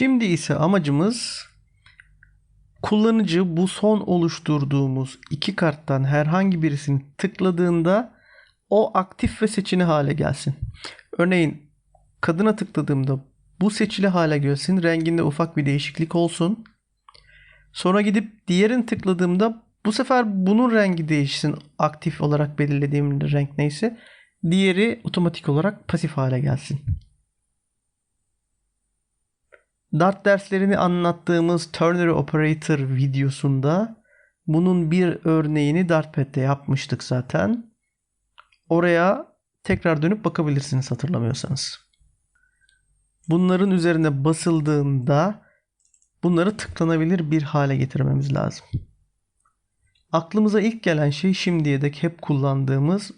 Şimdi ise amacımız kullanıcı bu son oluşturduğumuz iki karttan herhangi birisini tıkladığında o aktif ve seçili hale gelsin. Örneğin kadına tıkladığımda bu seçili hale gelsin. Renginde ufak bir değişiklik olsun. Sonra gidip diğerini tıkladığımda bu sefer bunun rengi değişsin. Aktif olarak belirlediğim renk neyse. Diğeri otomatik olarak pasif hale gelsin. Dart derslerini anlattığımız ternary operator videosunda bunun bir örneğini Dartpad'de yapmıştık zaten. Oraya tekrar dönüp bakabilirsiniz hatırlamıyorsanız. Bunların üzerine basıldığında bunları tıklanabilir bir hale getirmemiz lazım. Aklımıza ilk gelen şey şimdiye dek hep kullandığımız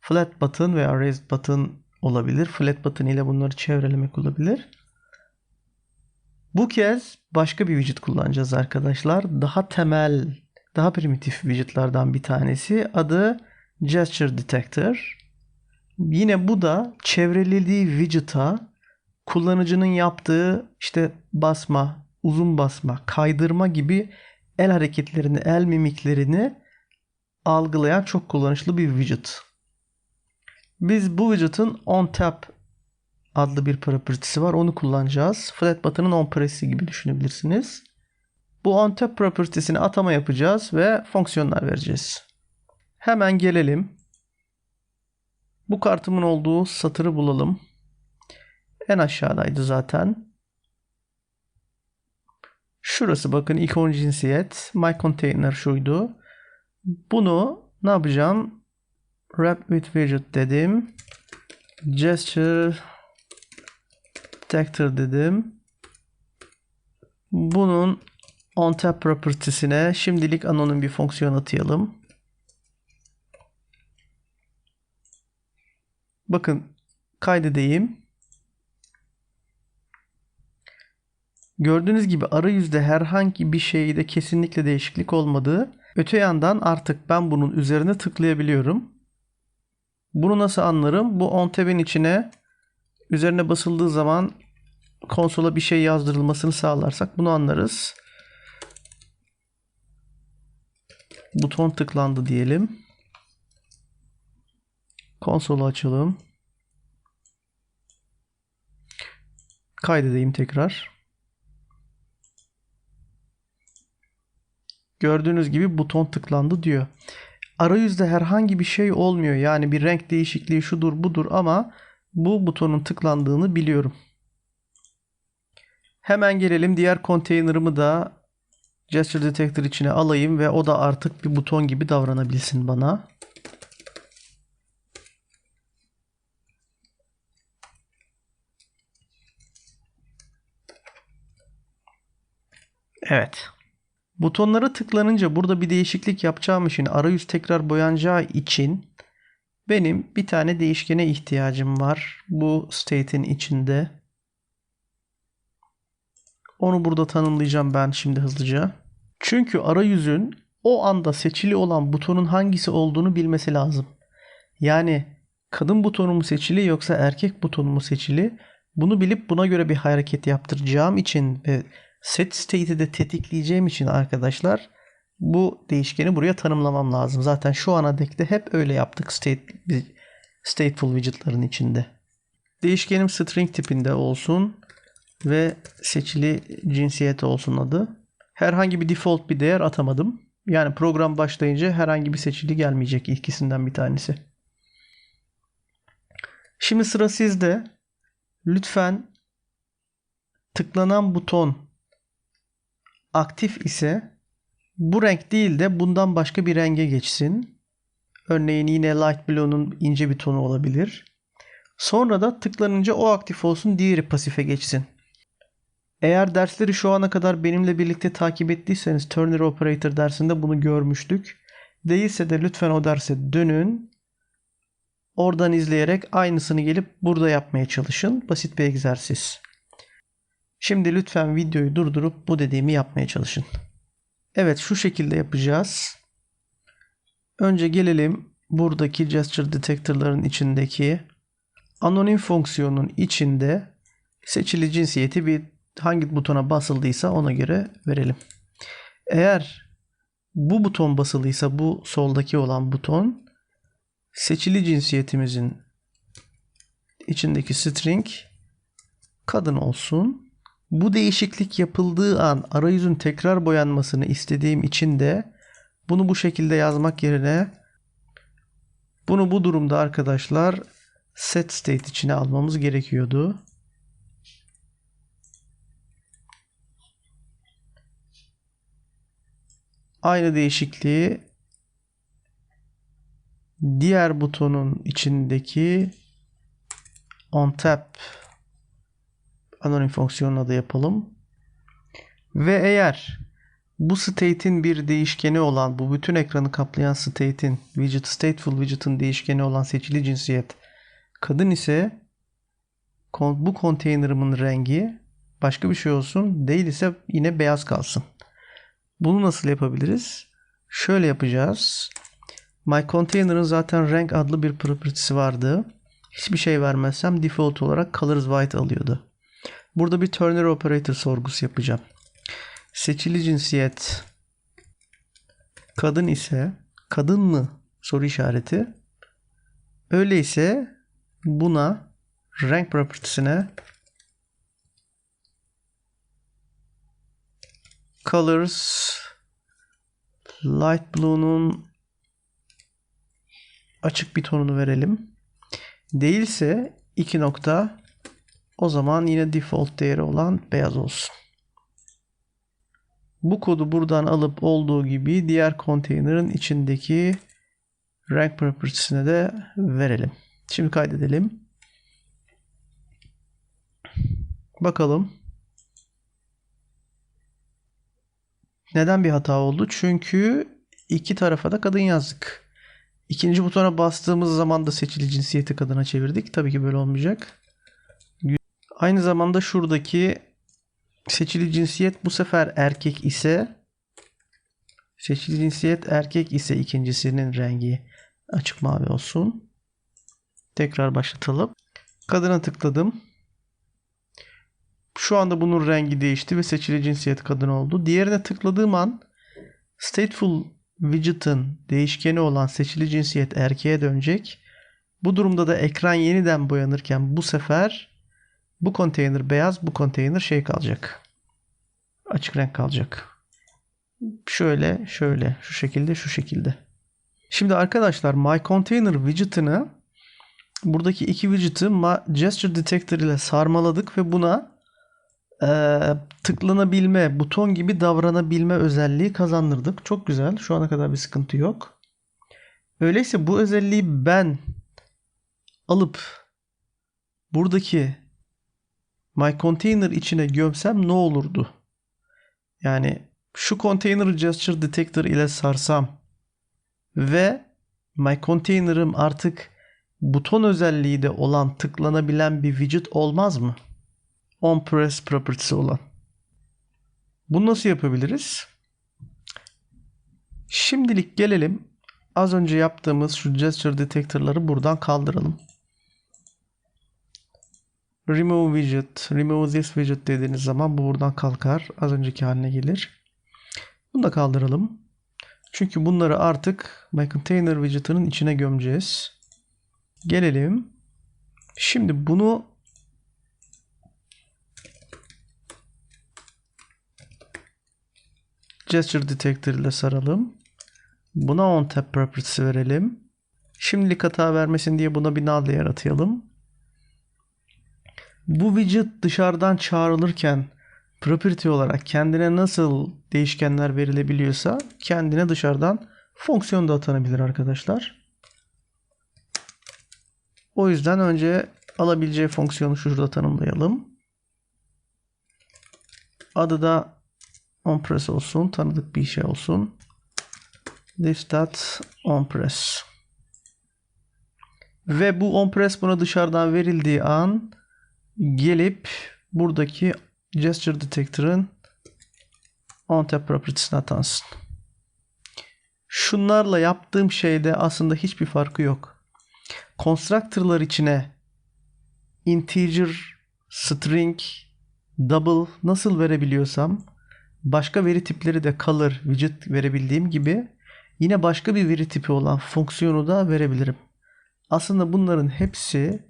flat button veya raised button olabilir. Flat button ile bunları çevrelemek olabilir. Bu kez başka bir widget kullanacağız arkadaşlar. Daha temel, daha primitif widgetlardan bir tanesi. Adı Gesture Detector. Yine bu da çevrelediği widget'a kullanıcının yaptığı işte basma, uzun basma, kaydırma gibi el hareketlerini, el mimiklerini algılayan çok kullanışlı bir widget. Biz bu widget'ın on tap adlı bir property'si var. Onu kullanacağız. Flat button'ın on press'i gibi düşünebilirsiniz. Bu on tap atama yapacağız ve fonksiyonlar vereceğiz. Hemen gelelim. Bu kartımın olduğu satırı bulalım. En aşağıdaydı zaten. Şurası bakın ikon cinsiyet. My container şuydu. Bunu ne yapacağım? Wrap with widget dedim. Gesture detector dedim. Bunun on tap property'sine şimdilik anonim bir fonksiyon atayalım. Bakın kaydedeyim. Gördüğünüz gibi arayüzde herhangi bir şeyde kesinlikle değişiklik olmadı. Öte yandan artık ben bunun üzerine tıklayabiliyorum. Bunu nasıl anlarım? Bu on tab'in içine üzerine basıldığı zaman konsola bir şey yazdırılmasını sağlarsak bunu anlarız. Buton tıklandı diyelim. Konsolu açalım. Kaydedeyim tekrar. Gördüğünüz gibi buton tıklandı diyor. Arayüzde herhangi bir şey olmuyor. Yani bir renk değişikliği şudur budur ama bu butonun tıklandığını biliyorum. Hemen gelelim diğer konteynerımı da Gesture Detector içine alayım ve o da artık bir buton gibi davranabilsin bana. Evet. Butonlara tıklanınca burada bir değişiklik yapacağım için arayüz tekrar boyanacağı için benim bir tane değişkene ihtiyacım var. Bu state'in içinde. Onu burada tanımlayacağım ben şimdi hızlıca. Çünkü arayüzün o anda seçili olan butonun hangisi olduğunu bilmesi lazım. Yani kadın butonu mu seçili yoksa erkek butonu mu seçili? Bunu bilip buna göre bir hareket yaptıracağım için ve set state'i de tetikleyeceğim için arkadaşlar bu değişkeni buraya tanımlamam lazım. Zaten şu ana dek de hep öyle yaptık state, stateful widget'ların içinde. Değişkenim string tipinde olsun ve seçili cinsiyet olsun adı. Herhangi bir default bir değer atamadım. Yani program başlayınca herhangi bir seçili gelmeyecek ikisinden bir tanesi. Şimdi sıra sizde. Lütfen tıklanan buton aktif ise bu renk değil de bundan başka bir renge geçsin. Örneğin yine light blue'nun ince bir tonu olabilir. Sonra da tıklanınca o aktif olsun diğeri pasife geçsin. Eğer dersleri şu ana kadar benimle birlikte takip ettiyseniz Turner Operator dersinde bunu görmüştük. Değilse de lütfen o derse dönün. Oradan izleyerek aynısını gelip burada yapmaya çalışın. Basit bir egzersiz. Şimdi lütfen videoyu durdurup bu dediğimi yapmaya çalışın. Evet şu şekilde yapacağız. Önce gelelim buradaki gesture detector'ların içindeki anonim fonksiyonun içinde seçili cinsiyeti bir hangi butona basıldıysa ona göre verelim. Eğer bu buton basılıysa bu soldaki olan buton seçili cinsiyetimizin içindeki string kadın olsun. Bu değişiklik yapıldığı an arayüzün tekrar boyanmasını istediğim için de bunu bu şekilde yazmak yerine bunu bu durumda arkadaşlar set state içine almamız gerekiyordu. Aynı değişikliği diğer butonun içindeki on tap anonim fonksiyonuna da yapalım. Ve eğer bu state'in bir değişkeni olan, bu bütün ekranı kaplayan state'in, widget stateful widget'ın değişkeni olan seçili cinsiyet kadın ise bu konteynerımın rengi başka bir şey olsun, değil ise yine beyaz kalsın. Bunu nasıl yapabiliriz? Şöyle yapacağız. My container'ın zaten renk adlı bir property'si vardı. Hiçbir şey vermezsem default olarak colors white alıyordu. Burada bir ternary operator sorgusu yapacağım. Seçili cinsiyet kadın ise kadın mı soru işareti. Öyleyse buna renk property'sine colors light blue'nun açık bir tonunu verelim. Değilse iki nokta o zaman yine default değeri olan beyaz olsun. Bu kodu buradan alıp olduğu gibi diğer konteynerin içindeki renk property'sine de verelim. Şimdi kaydedelim. Bakalım. Neden bir hata oldu? Çünkü iki tarafa da kadın yazdık. İkinci butona bastığımız zaman da seçili cinsiyeti kadına çevirdik. Tabii ki böyle olmayacak. Aynı zamanda şuradaki seçili cinsiyet bu sefer erkek ise seçili cinsiyet erkek ise ikincisinin rengi açık mavi olsun. Tekrar başlatalım. Kadına tıkladım. Şu anda bunun rengi değişti ve seçili cinsiyet kadın oldu. Diğerine tıkladığım an stateful widget'ın değişkeni olan seçili cinsiyet erkeğe dönecek. Bu durumda da ekran yeniden boyanırken bu sefer bu konteyner beyaz, bu konteyner şey kalacak. Açık renk kalacak. Şöyle, şöyle, şu şekilde, şu şekilde. Şimdi arkadaşlar My Container widget'ını buradaki iki widget'ı gesture detector ile sarmaladık ve buna e, tıklanabilme, buton gibi davranabilme özelliği kazandırdık. Çok güzel. Şu ana kadar bir sıkıntı yok. Öyleyse bu özelliği ben alıp buradaki My Container içine gömsem ne olurdu? Yani şu Container Gesture Detector ile sarsam ve My Container'ım artık buton özelliği de olan tıklanabilen bir widget olmaz mı? On Press property'si olan. Bunu nasıl yapabiliriz? Şimdilik gelelim. Az önce yaptığımız şu gesture detector'ları buradan kaldıralım. Remove widget, remove this widget dediğiniz zaman bu buradan kalkar. Az önceki haline gelir. Bunu da kaldıralım. Çünkü bunları artık My Container widget'ının içine gömeceğiz. Gelelim. Şimdi bunu gesture detector ile saralım. Buna on tap property'si verelim. Şimdilik hata vermesin diye buna bir null değer atayalım. Bu widget dışarıdan çağrılırken property olarak kendine nasıl değişkenler verilebiliyorsa kendine dışarıdan fonksiyon da atanabilir arkadaşlar. O yüzden önce alabileceği fonksiyonu şurada tanımlayalım. Adı da onPress olsun. Tanıdık bir şey olsun. Dot onPress. Ve bu onPress buna dışarıdan verildiği an gelip buradaki gesture detector'ın onTap property'sine atansın. Şunlarla yaptığım şeyde aslında hiçbir farkı yok. Constructor'lar içine integer, string double nasıl verebiliyorsam başka veri tipleri de color widget verebildiğim gibi yine başka bir veri tipi olan fonksiyonu da verebilirim. Aslında bunların hepsi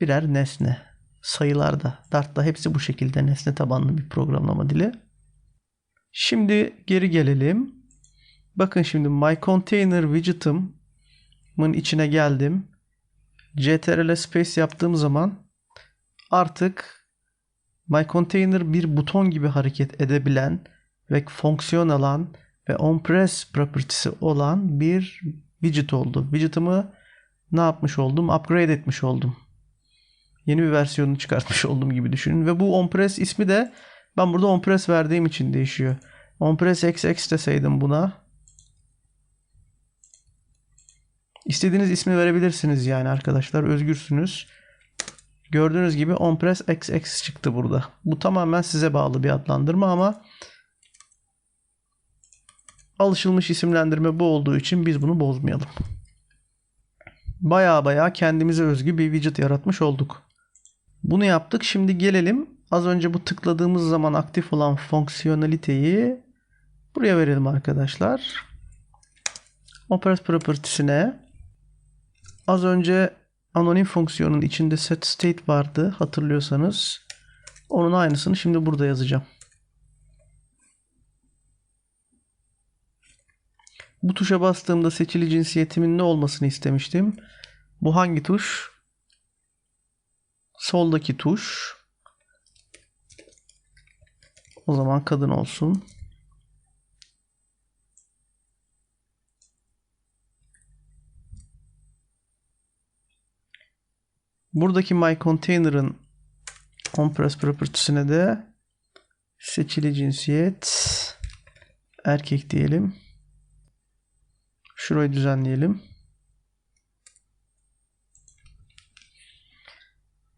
birer nesne. Sayılarda, Dart'ta hepsi bu şekilde nesne tabanlı bir programlama dili. Şimdi geri gelelim. Bakın şimdi my container widget'ımın içine geldim. ctrl space yaptığım zaman artık my container bir buton gibi hareket edebilen ve fonksiyon alan ve onPress property'si olan bir widget oldu. Widget'ımı ne yapmış oldum? Upgrade etmiş oldum. Yeni bir versiyonunu çıkartmış oldum gibi düşünün. Ve bu onPress ismi de ben burada onPress verdiğim için değişiyor. onPress XX deseydim buna. İstediğiniz ismi verebilirsiniz yani arkadaşlar. Özgürsünüz. Gördüğünüz gibi onPress XX çıktı burada. Bu tamamen size bağlı bir adlandırma ama alışılmış isimlendirme bu olduğu için biz bunu bozmayalım. Baya baya kendimize özgü bir widget yaratmış olduk. Bunu yaptık. Şimdi gelelim az önce bu tıkladığımız zaman aktif olan fonksiyoneliteyi buraya verelim arkadaşlar. Operas propertiesine az önce anonim fonksiyonun içinde set state vardı hatırlıyorsanız. Onun aynısını şimdi burada yazacağım. Bu tuşa bastığımda seçili cinsiyetimin ne olmasını istemiştim. Bu hangi tuş? Soldaki tuş. O zaman kadın olsun. Buradaki my container'ın onPress property'sine de seçili cinsiyet erkek diyelim. Şurayı düzenleyelim.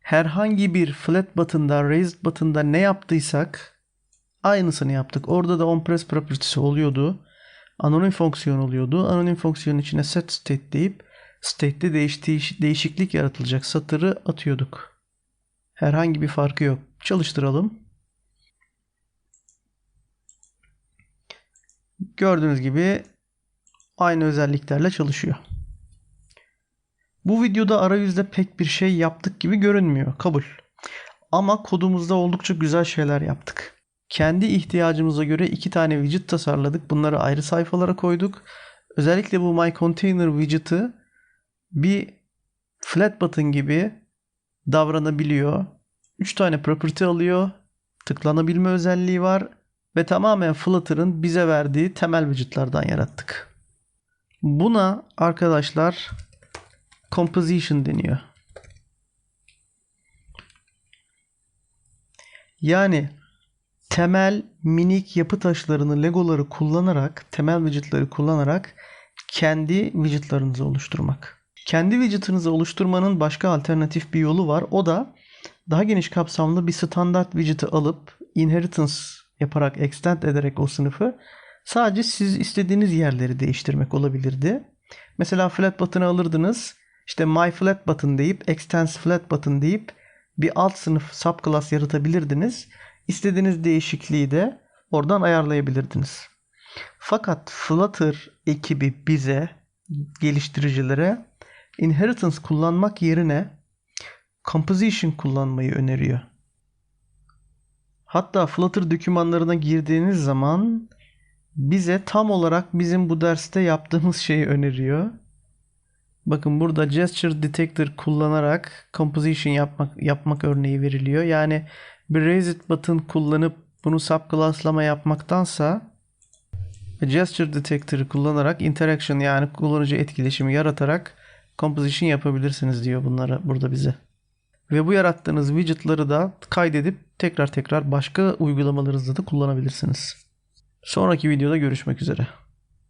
Herhangi bir flat button'da, raised button'da ne yaptıysak aynısını yaptık. Orada da onPress property'si oluyordu. Anonim fonksiyon oluyordu. Anonim fonksiyonun içine set state deyip state'de değiş değişiklik yaratılacak satırı atıyorduk. Herhangi bir farkı yok. Çalıştıralım. Gördüğünüz gibi aynı özelliklerle çalışıyor. Bu videoda arayüzde pek bir şey yaptık gibi görünmüyor. Kabul. Ama kodumuzda oldukça güzel şeyler yaptık. Kendi ihtiyacımıza göre iki tane widget tasarladık. Bunları ayrı sayfalara koyduk. Özellikle bu My Container widget'ı bir flat button gibi davranabiliyor. 3 tane property alıyor. Tıklanabilme özelliği var ve tamamen Flutter'ın bize verdiği temel widget'lardan yarattık. Buna arkadaşlar composition deniyor. Yani temel minik yapı taşlarını, legoları kullanarak, temel widget'ları kullanarak kendi widget'larınızı oluşturmak. Kendi widget'ınızı oluşturmanın başka alternatif bir yolu var. O da daha geniş kapsamlı bir standart widget'ı alıp inheritance yaparak, extend ederek o sınıfı sadece siz istediğiniz yerleri değiştirmek olabilirdi. Mesela flat button'ı alırdınız. İşte my flat button deyip extends flat button deyip bir alt sınıf subclass yaratabilirdiniz. İstediğiniz değişikliği de oradan ayarlayabilirdiniz. Fakat Flutter ekibi bize geliştiricilere inheritance kullanmak yerine composition kullanmayı öneriyor. Hatta Flutter dokümanlarına girdiğiniz zaman bize tam olarak bizim bu derste yaptığımız şeyi öneriyor. Bakın burada gesture detector kullanarak composition yapmak yapmak örneği veriliyor. Yani bir raised button kullanıp bunu subclasslama yapmaktansa gesture detector'ı kullanarak interaction yani kullanıcı etkileşimi yaratarak composition yapabilirsiniz diyor bunlara burada bize. Ve bu yarattığınız widget'ları da kaydedip tekrar tekrar başka uygulamalarınızda da kullanabilirsiniz. Sonraki videoda görüşmek üzere.